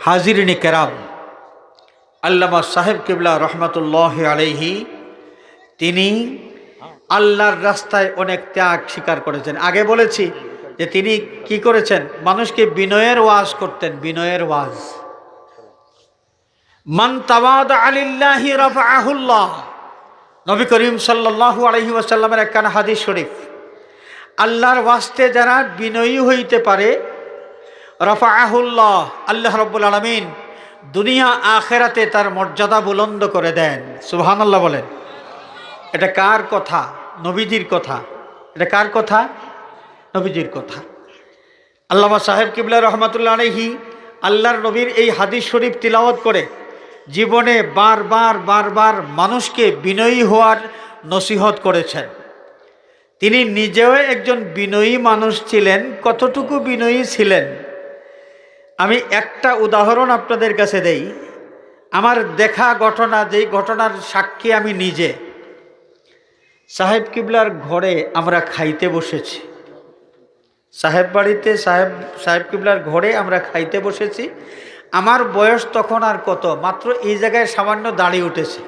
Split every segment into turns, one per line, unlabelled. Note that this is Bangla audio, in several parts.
হাজিরিনী কেরাম, আল্লামা সাহেব কিবলা রহমতুল্লাহ আলহি তিনি আল্লাহর রাস্তায় অনেক ত্যাগ স্বীকার করেছেন। আগে বলেছি যে তিনি কি করেছেন? মানুষকে বিনয়ের ওয়াজ করতেন, বিনয়ের ওয়াজ। মান তাওয়াদ আলিল্লাহি রাফাহুল্লাহ। নবী করিম সাল্লাল্লাহু আলাইহি ওয়াসাল্লামের একখানা হাদিস শরীফ। আল্লাহর ওয়াস্তে যারা বিনয়ী হইতে পারে রফাহুল্লাহ আল্লাহ রব্বুল আলমিন দুনিয়া আখেরাতে তার মর্যাদা বুলন্দ করে দেন। সুবহানাল্লাহ বলেন। এটা কার কথা? নবীজির কথা। এটা কার কথা? নবীজির কথা। আল্লামা সাহেব কিবলা রহমতুল্লাহ আলহি আল্লাহর নবীর এই হাদিস শরীফ তিলাওয়াত করে জীবনে বারবার বারবার মানুষকে বিনয়ী হওয়ার নসিহত করেছেন। তিনি নিজেও একজন বিনয়ী মানুষ ছিলেন, কতটুকু বিনয়ী ছিলেন আমি একটা উদাহরণ আপনাদের কাছে দেই। আমার দেখা ঘটনা, যেই ঘটনার সাক্ষী আমি নিজে। সাহেব কিবলার ঘরে আমরা খাইতে বসেছি। সাহেব বাড়িতে, সাহেব সাহেব কিবলার ঘরে আমরা খাইতে বসেছি। আমার বয়স তখন আর কত? মাত্র এই জায়গায় সামান্য দাঁড়িয়ে উঠেছে।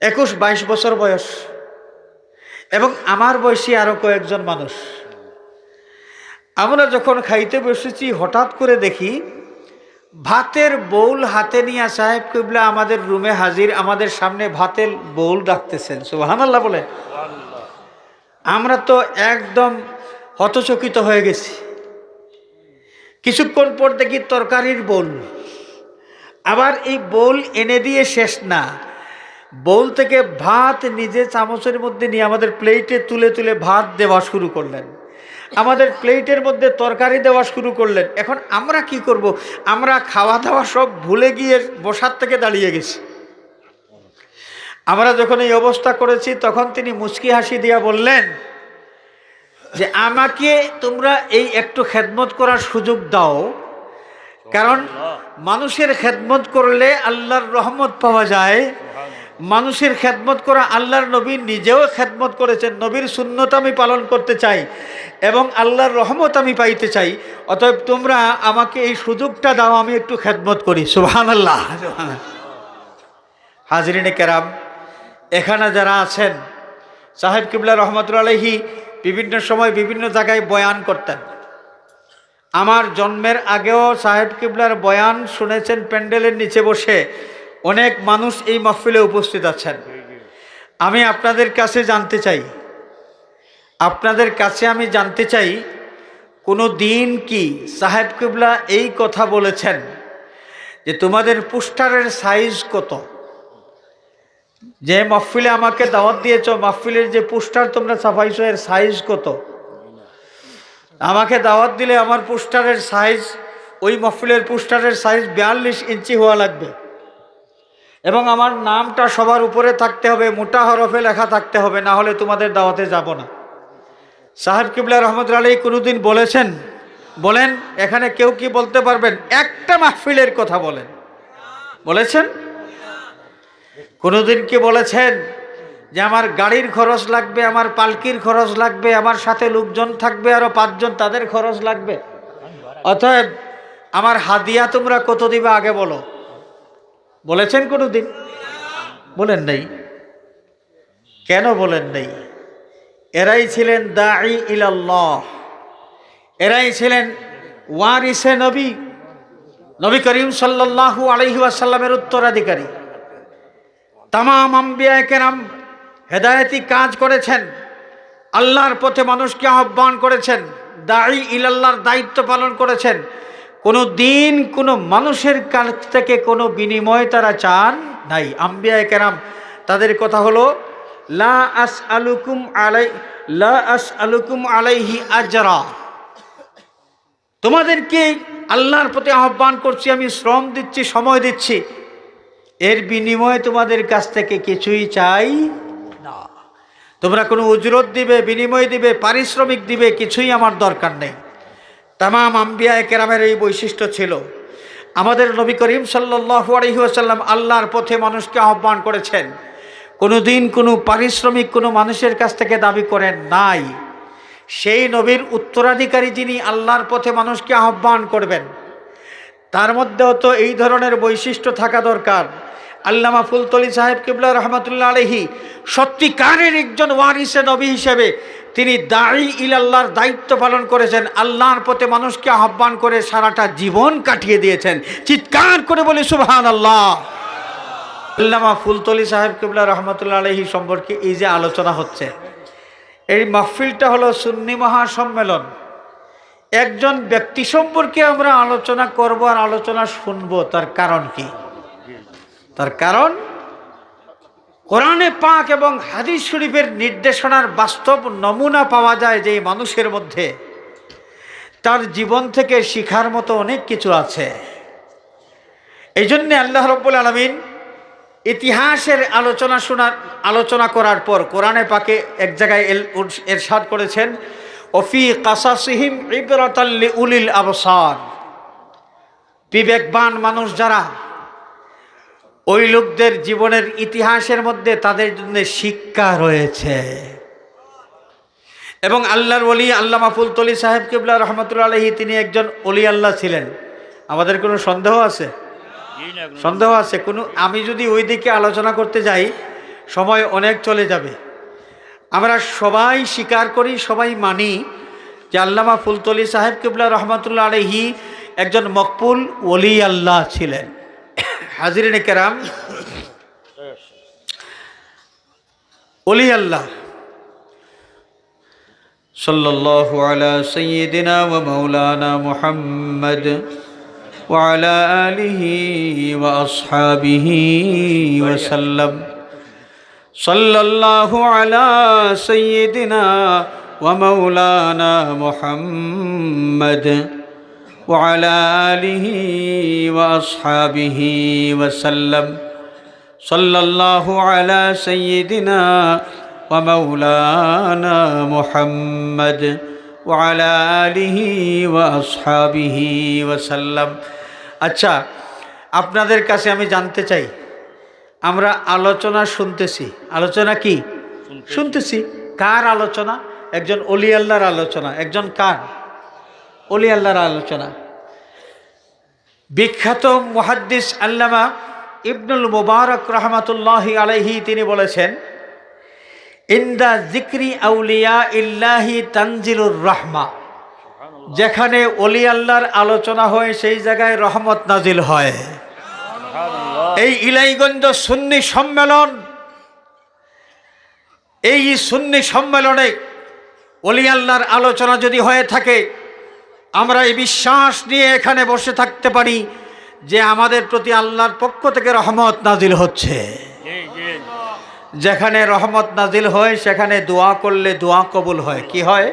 একুশ বাইশ বছর বয়স। এবং আমার বয়সী আরও কয়েকজন মানুষ। আমরা যখন খাইতে বসেছি হঠাৎ করে দেখি ভাতের বউল হাতে নিয়ে সাহেব কিবলা আমাদের রুমে হাজির আমাদের সামনে ভাতের বউল রাখতেছেন সুবাহান আল্লাহ বলে আমরা তো একদম হতচকিত হয়ে গেছি। কিছুক্ষণ পর দেখি তরকারির বোল আবার এই বোল এনে দিয়ে শেষ না। বোল থেকে ভাত নিজে চামচের মধ্যে নিয়ে আমাদের প্লেটে তুলে তুলে ভাত দেওয়া শুরু করলেন। আমাদের প্লেটের মধ্যে তরকারি দেওয়া শুরু করলেন। এখন আমরা কি করব? আমরা খাওয়া দাওয়া সব ভুলে গিয়ে বসার থেকে দাঁড়িয়ে গেছি। আমরা যখন এই অবস্থা করেছি তখন তিনি মুচকি হাসি দিয়া বললেন যে আমাকে তোমরা এই একটু খেদমত করার সুযোগ দাও। কারণ মানুষের খেদমত করলে আল্লাহর রহমত পাওয়া যায়। মানুষের খেদমত করা আল্লাহর নবী নিজেও খেদমত করেছেন। নবীর শূন্যতা আমি পালন করতে চাই এবং আল্লাহর রহমত আমি পাইতে চাই। অতএব তোমরা আমাকে এই সুযোগটা দাও, আমি একটু খেদমত করি। সুহান আল্লাহ হাজরিনে কেরাম, এখানে যারা আছেন, সাহেব কিবলা রহমতুল্লাহি বিভিন্ন সময় বিভিন্ন জায়গায় বয়ান করতেন। আমার জন্মের আগেও সাহেব কিবলার বয়ান শুনেছেন, প্যান্ডেলের নিচে বসে। অনেক মানুষ এই মহফিলে উপস্থিত আছেন। আমি আপনাদের কাছে জানতে চাই, আপনাদের কাছে আমি জানতে চাই, কোনো দিন কি সাহেব কিবলা এই কথা বলেছেন যে তোমাদের পোস্টারের সাইজ কত? যে মহফিলে আমাকে দাওয়াত দিয়েছ, মহফিলের যে পোস্টার তোমরা ছাপাইছো, এর সাইজ কত? আমাকে দাওয়াত দিলে আমার পোস্টারের সাইজ, ওই মহফিলের পোস্টারের সাইজ বিয়াল্লিশ ইঞ্চি হওয়া লাগবে। এবং আমার নামটা সবার উপরে থাকতে হবে, মোটা হরফে লেখা থাকতে হবে, না হলে তোমাদের দাওয়াতে যাব না। সাহেব কিবলা রহমদ আলী কোনোদিন বলেছেন, বলেন, এখানে কেউ কি বলতে পারবেন? একটা মাহফিলের কথা বলেন। বলেছেন? কোনোদিন কি বলেছেন যে আমার গাড়ির খরচ লাগবে, আমার পালকির খরচ লাগবে, আমার সাথে লোকজন থাকবে আরও পাঁচজন, তাদের খরচ লাগবে? অতএব, আমার হাদিয়া তোমরা কত দিবে আগে বলো। বলেছেন কোনো দিন বলেন নাই। কেন বলেন নাই? এরাই ছিলেন দাঈ ইলাল্লাহ। এরাই ছিলেন ওয়ারিসে নবী। নবী করিম সাল্লাল্লাহু আলাইহি ওয়াসাল্লামের উত্তরাধিকারী। তাম আম্বিয়া কেরাম হেদায়তি কাজ করেছেন। আল্লাহর পথে মানুষকে আহ্বান করেছেন। দায়ী ইলাল্লাহর দায়িত্ব পালন করেছেন। কোনো দিন কোনো মানুষের কাছ থেকে কোনো বিনিময় তারা চান নাই। আম্বিয়া কেরাম, তাদের কথা হলো, লা আস আলুকুম আলাই, লা আস আলুকুম আলাইহি আজরা। তোমাদেরকে আল্লাহর প্রতি আহ্বান করছি, আমি শ্রম দিচ্ছি, সময় দিচ্ছি। এর বিনিময়ে তোমাদের কাছ থেকে কিছুই চাই না। তোমরা কোনো উজরত দিবে, বিনিময় দিবে, পারিশ্রমিক দিবে, কিছুই আমার দরকার নেই। তামাম আম্বিয়া কেরামের এই বৈশিষ্ট্য ছিল। আমাদের নবী করিম সাল্লু আলহিহাসাল্লাম আল্লাহর পথে মানুষকে আহ্বান করেছেন। কোনো দিন কোনো পারিশ্রমিক কোনো মানুষের কাছ থেকে দাবি করেন নাই। সেই নবীর উত্তরাধিকারী যিনি আল্লাহর পথে মানুষকে আহ্বান করবেন, তার মধ্যেও তো এই ধরনের বৈশিষ্ট্য থাকা দরকার। আল্লামা ফুলতলি সাহেব কিবলা রহমতুল্লাহ আলহি সত্যিকারের একজন ওয়ারিসে নবী হিসেবে তিনি দাড়ি ইলাল্লাহর দায়িত্ব পালন করেছেন, আল্লাহর পথে মানুষকে আহ্বান করে সারাটা জীবন কাটিয়ে দিয়েছেন। চিৎকার করে বলি সুবহান আল্লাহ আল্লামা ফুলতলি সাহেব কিবলা রহমতুল্লাহ আলহি সম্পর্কে এই যে আলোচনা হচ্ছে, এই মাহফিলটা হলো সুন্নি মহাসম্মেলন। একজন ব্যক্তি সম্পর্কে আমরা আলোচনা করব আর আলোচনা শুনব, তার কারণ কি? তার কারণ, কোরআনে পাক এবং হাদিস শরীফের নির্দেশনার বাস্তব নমুনা পাওয়া যায় যে মানুষের মধ্যে তার জীবন থেকে শিখার মতো অনেক কিছু আছে। এই জন্যে আল্লাহ রব্বুল আলমিন ইতিহাসের আলোচনা শোনার, আলোচনা করার পর কোরআনে পাকে এক জায়গায় এরশাদ করেছেন অফি কাসাসিহিম ইবরাতাল্লি উলিল আবসার। বিবেকবান মানুষ যারা ওই লোকদের জীবনের ইতিহাসের মধ্যে তাদের জন্য শিক্ষা রয়েছে। এবং আল্লাহর ওলি আল্লাহ মাফুল তলি সাহেব কিবলা রহমতুল্লা আলহী তিনি একজন অলি আল্লাহ ছিলেন। আমাদের কোনো সন্দেহ আছে? সন্দেহ আছে। কোনো, আমি যদি ওই দিকে আলোচনা করতে যাই, সময় অনেক চলে যাবে। আমরা সবাই স্বীকার করি, সবাই মানি যে আল্লামা ফুলতলি সাহেব কিবলা রহমতুল্লাহ আলহি একজন মকপুল ওলি আল্লাহ ছিলেন। حضرين الكرام قولي الله صلى الله على سيدنا ومولانا محمد وعلى آله وأصحابه وسلم. صلى الله على سيدنا ومولانا محمد وعلى آله وأصحابه وسلم صلى الله على سيدنا ومولانا محمد وعلى آله وأصحابه وسلم আচ্ছা আপনাদের কাছে আমি জানতে চাই আমরা আলোচনা শুনতেছি আলোচনা কি শুনতেছি কার আলোচনা একজন অলি আল্লাহর আলোচনা একজন কার অলি আল্লাহর আলোচনা। বিখ্যাত মুহাদ্দিস আল্লামা ইবনুল মুবারক রহমাতুল্লাহ আলাইহি তিনি বলেছেন ইন্দা জিক্রি আউলিয়া ইল্লাহি তানজিলুর রহমা। যেখানে অলি আল্লাহর আলোচনা হয় সেই জায়গায় রহমত নাজিল হয়। এই ইলাইগঞ্জ সুন্নি সম্মেলন এই সুন্নি সম্মেলনে অলি আল্লাহর আলোচনা যদি হয়ে থাকে আমরা এই বিশ্বাস নিয়ে এখানে বসে থাকতে পারি যে আমাদের প্রতি আল্লাহর পক্ষ থেকে রহমত নাজিল হচ্ছে। যেখানে রহমত নাজিল হয়, সেখানে দোয়া করলে দোয়া কবুল হয়। কি হয়?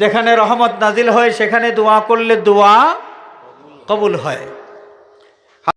যেখানে রহমত নাজিল হয়, সেখানে দোয়া করলে দোয়া কবুল হয়।